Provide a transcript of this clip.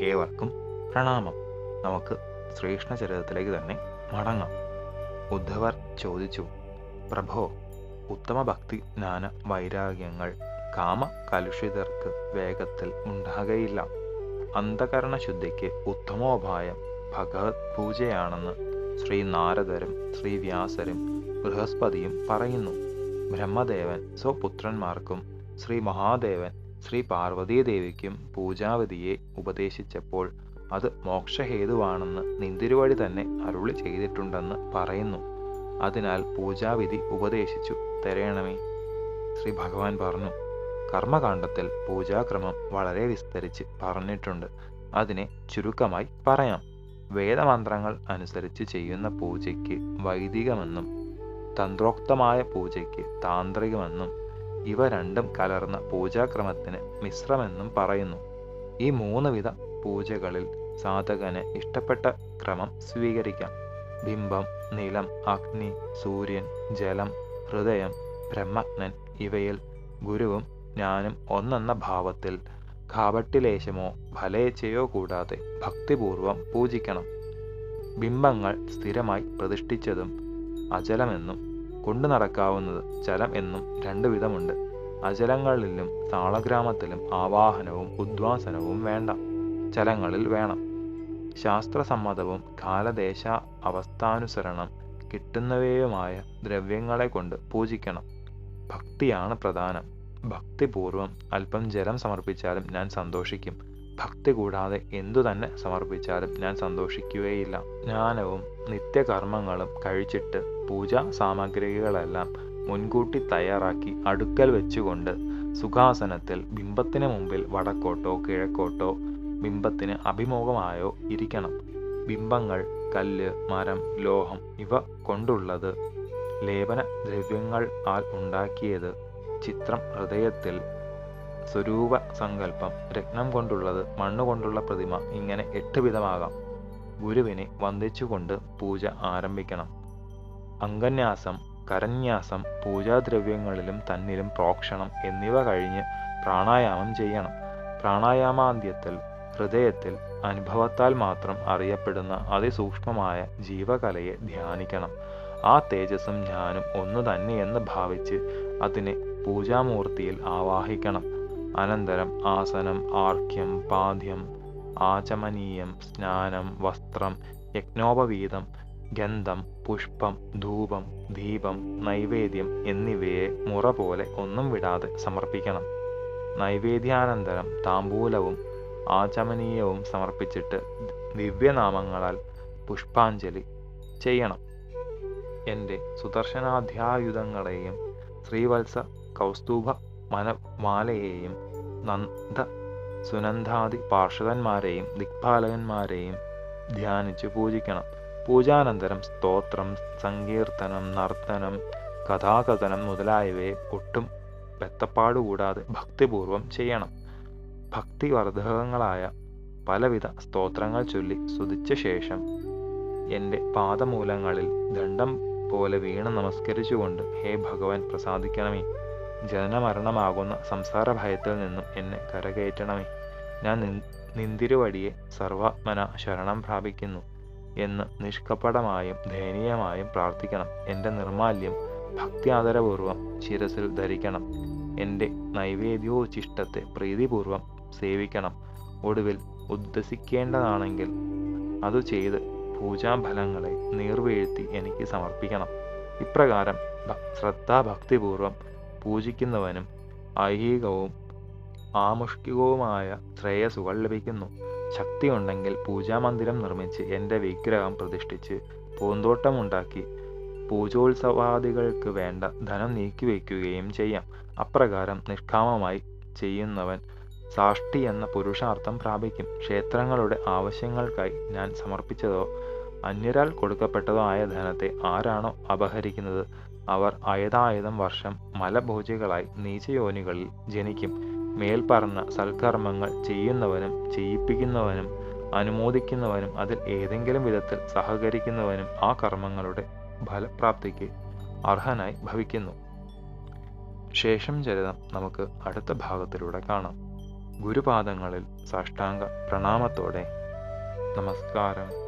ഏവർക്കും പ്രണാമം. നമുക്ക് ശ്രീകൃഷ്ണചരിതത്തിലേക്ക് തന്നെ മടങ്ങാം. ഉദ്ധവർ ചോദിച്ചു പ്രഭോ ഉത്തമ ഭക്തി ജ്ഞാന വൈരാഗ്യങ്ങൾ കാമ കലുഷിതർക്ക് വേഗത്തിൽ ഉണ്ടാകയില്ല. അന്ധകരണ ശുദ്ധിക്ക് ഉത്തമോപായം ഭഗവത് പൂജയാണെന്ന് ശ്രീ നാരദരും ശ്രീ വ്യാസരും ബൃഹസ്പതിയും പറയുന്നു. ബ്രഹ്മദേവൻ സ്വപുത്രന്മാർക്കും ശ്രീ മഹാദേവൻ ശ്രീ പാർവതീദേവിക്കും പൂജാവതിയെ ഉപദേശിച്ചപ്പോൾ അത് മോക്ഷഹേതുവാണെന്ന് നിന്തിരുവഴി തന്നെ അരുളി ചെയ്തിട്ടുണ്ടെന്ന് പറയുന്നു. അതിനാൽ പൂജാവിധി ഉപദേശിച്ചു തരയണമേ ശ്രീ ഭഗവാൻ പറഞ്ഞു കർമ്മകാണ്ഡത്തിൽ പൂജാക്രമം വളരെ വിസ്തരിച്ച് പറഞ്ഞിട്ടുണ്ട്. അതിനെ ചുരുക്കമായി പറയാം. വേദമന്ത്രങ്ങൾ അനുസരിച്ച് ചെയ്യുന്ന പൂജയ്ക്ക് വൈദികമെന്നും തന്ത്രോക്തമായ പൂജയ്ക്ക് താന്ത്രികമെന്നും ഇവ രണ്ടും കലർന്ന പൂജാക്രമത്തിന് മിശ്രമെന്നും പറയുന്നു. ഈ മൂന്ന് വിധ പൂജകളിൽ സാധകന് ഇഷ്ടപ്പെട്ട ക്രമം സ്വീകരിക്കാം. ബിംബം നിലം അഗ്നി സൂര്യൻ ജലം ഹൃദയം ബ്രഹ്മജ്ഞൻ ഇവയിൽ ഗുരുവും ഞാനും ഒന്നെന്ന ഭാവത്തിൽ കാവട്ടിലേശമോ ഫലേച്ഛയോ കൂടാതെ ഭക്തിപൂർവം പൂജിക്കണം. ബിംബങ്ങൾ സ്ഥിരമായി പ്രതിഷ്ഠിച്ചതും അചലമെന്നും കൊണ്ടു നടക്കാവുന്നത് ചലം എന്നും രണ്ടു വിധമുണ്ട്. അചലങ്ങളിലും താളഗ്രാമത്തിലും ആവാഹനവും ഉദ്വാസനവും വേണ്ട. ചലങ്ങളിൽ വേണം. ശാസ്ത്രസമ്മതവും കാലദേശ അവസ്ഥാനുസരണം കിട്ടുന്നവയുമായ ദ്രവ്യങ്ങളെ കൊണ്ട് പൂജിക്കണം. ഭക്തിയാണ് പ്രധാനം. ഭക്തിപൂർവം അല്പം ജലം സമർപ്പിച്ചാലും ഞാൻ സന്തോഷിക്കും. ഭക്തി കൂടാതെ എന്തു തന്നെ സമർപ്പിച്ചാലും ഞാൻ സന്തോഷിക്കുകയില്ല. ജ്ഞാനവും നിത്യകർമ്മങ്ങളും കഴിച്ചിട്ട് പൂജാ സാമഗ്രികളെല്ലാം മുൻകൂട്ടി തയ്യാറാക്കി അടുക്കൽ വെച്ചുകൊണ്ട് സുഖാസനത്തിൽ ബിംബത്തിന് മുമ്പിൽ വടക്കോട്ടോ കിഴക്കോട്ടോ ബിംബത്തിന് അഭിമുഖമായോ ഇരിക്കണം. ബിംബങ്ങൾ കല്ല് മരം ലോഹം ഇവ കൊണ്ടുള്ളത് ലേപന ദ്രവ്യങ്ങൾ ആൽ ഉണ്ടാക്കിയത് ചിത്രം ഹൃദയത്തിൽ സ്വരൂപ സങ്കല്പം രത്നം കൊണ്ടുള്ളത് മണ്ണുകൊണ്ടുള്ള പ്രതിമ ഇങ്ങനെ എട്ട് വിധമാകാം. ഗുരുവിനെ വന്ദിച്ചുകൊണ്ട് പൂജ ആരംഭിക്കണം. അംഗന്യാസം കരന്യാസം പൂജാദ്രവ്യങ്ങളിലും തന്നിലും പ്രോക്ഷണം എന്നിവ കഴിഞ്ഞ് പ്രാണായാമം ചെയ്യണം. പ്രാണായാമാന്ത്യത്തിൽ ഹൃദയത്തിൽ അനുഭവത്താൽ മാത്രം അറിയപ്പെടുന്ന അതിസൂക്ഷ്മമായ ജീവകലയെ ധ്യാനിക്കണം. ആ തേജസ്സും ഞാനും ഒന്നു തന്നെയെന്ന് ഭാവിച്ച് അതിനെ പൂജാമൂർത്തിയിൽ ആവാഹിക്കണം. അനന്തരം ആസനം ആർക്യം പാദ്യം ആചമനീയം സ്നാനം വസ്ത്രം യജ്ഞോപവീതം ഗന്ധം പുഷ്പം ധൂപം ദീപം നൈവേദ്യം എന്നിവയെ മുറ പോലെ ഒന്നും വിടാതെ സമർപ്പിക്കണം. നൈവേദ്യാനന്തരം താമ്പൂലവും ആചമനീയവും സമർപ്പിച്ചിട്ട് ദിവ്യനാമങ്ങളാൽ പുഷ്പാഞ്ജലി ചെയ്യണം. എന്റെ സുദർശനാധ്യായുധങ്ങളെയും ശ്രീവത്സ കൗസ്തുഭ മനമാലയെയും നന്ദ സുനന്ദാദി പാർഷദന്മാരെയും ദിക്പാലകന്മാരെയും ധ്യാനിച്ച് പൂജിക്കണം. പൂജാനന്തരം സ്തോത്രം സങ്കീർത്തനം നർത്തനം കഥാകഥനം മുതലായവയെ ഒട്ടും വെത്തപ്പാടുകൂടാതെ ഭക്തിപൂർവം ചെയ്യണം. ഭക്തിവർദ്ധകങ്ങളായ പലവിധ സ്തോത്രങ്ങൾ ചൊല്ലി സ്തുതിച്ച ശേഷം എന്റെ പാദമൂലങ്ങളിൽ ദണ്ഡം പോലെ വീണ് നമസ്കരിച്ചുകൊണ്ട് ഹേ ഭഗവാൻ പ്രസാദിക്കണമേ. ജനനമരണമാകുന്ന സംസാര ഭയത്തിൽ നിന്നും എന്നെ കരകയറ്റണമേ. ഞാൻ നിന്തിരുവടിയെ സർവാത്മന ശരണം പ്രാപിക്കുന്നു എന്ന് നിഷ്കപടമായും ദയനീയമായും പ്രാർത്ഥിക്കണം. എന്റെ നിർമാല്യം ഭക്തി ആദരപൂർവം ശിരസിൽ ധരിക്കണം. എന്റെ നൈവേദ്യോചിഷ്ടത്തെ പ്രീതിപൂർവം സേവിക്കണം. ഒടുവിൽ ഉദ്ദസിക്കേണ്ടതാണെങ്കിൽ അതു ചെയ്ത് പൂജാഫലങ്ങളെ നീർവീഴ്ത്തി എനിക്ക് സമർപ്പിക്കണം. ഇപ്രകാരം ശ്രദ്ധാഭക്തിപൂർവം പൂജിക്കുന്നവനും ഐഹികവും ആമുഷ്കികവുമായ ശ്രേയസ്സുകൾ ലഭിക്കുന്നു. ശക്തിയുണ്ടെങ്കിൽ പൂജാമന്ദിരം നിർമ്മിച്ച് എന്റെ വിഗ്രഹം പ്രതിഷ്ഠിച്ച് പൂന്തോട്ടമുണ്ടാക്കി പൂജോത്സവാദികൾക്ക് വേണ്ട ധനം നീക്കിവെക്കുകയും ചെയ്യാം. അപ്രകാരം നിഷ്കാമമായി ചെയ്യുന്നവൻ സാഷ്ടി എന്ന പുരുഷാർത്ഥം പ്രാപിക്കും. ക്ഷേത്രങ്ങളുടെ ആവശ്യങ്ങൾക്കായി ഞാൻ സമർപ്പിച്ചതോ അന്യരാൾ കൊടുക്കപ്പെട്ടതോ ആയ ധനത്തെ ആരാണോ അപഹരിക്കുന്നത്? അവർ അയതായതം വർഷം മലഭോജികളായി നീചയോനികളിൽ ജനിക്കും. മേൽപ്പറഞ്ഞ സൽക്കർമ്മങ്ങൾ ചെയ്യുന്നവനും ചെയ്യിപ്പിക്കുന്നവനും അനുമോദിക്കുന്നവനും അതിൽ ഏതെങ്കിലും വിധത്തിൽ സഹകരിക്കുന്നവനും ആ കർമ്മങ്ങളുടെ ഫലപ്രാപ്തിക്ക് അർഹനായി ഭവിക്കുന്നു. ശേഷം ചരിതം നമുക്ക് അടുത്ത ഭാഗത്തിലൂടെ കാണാം. ഗുരുപാദങ്ങളിൽ സാഷ്ടാംഗ പ്രണാമത്തോടെ നമസ്കാരം.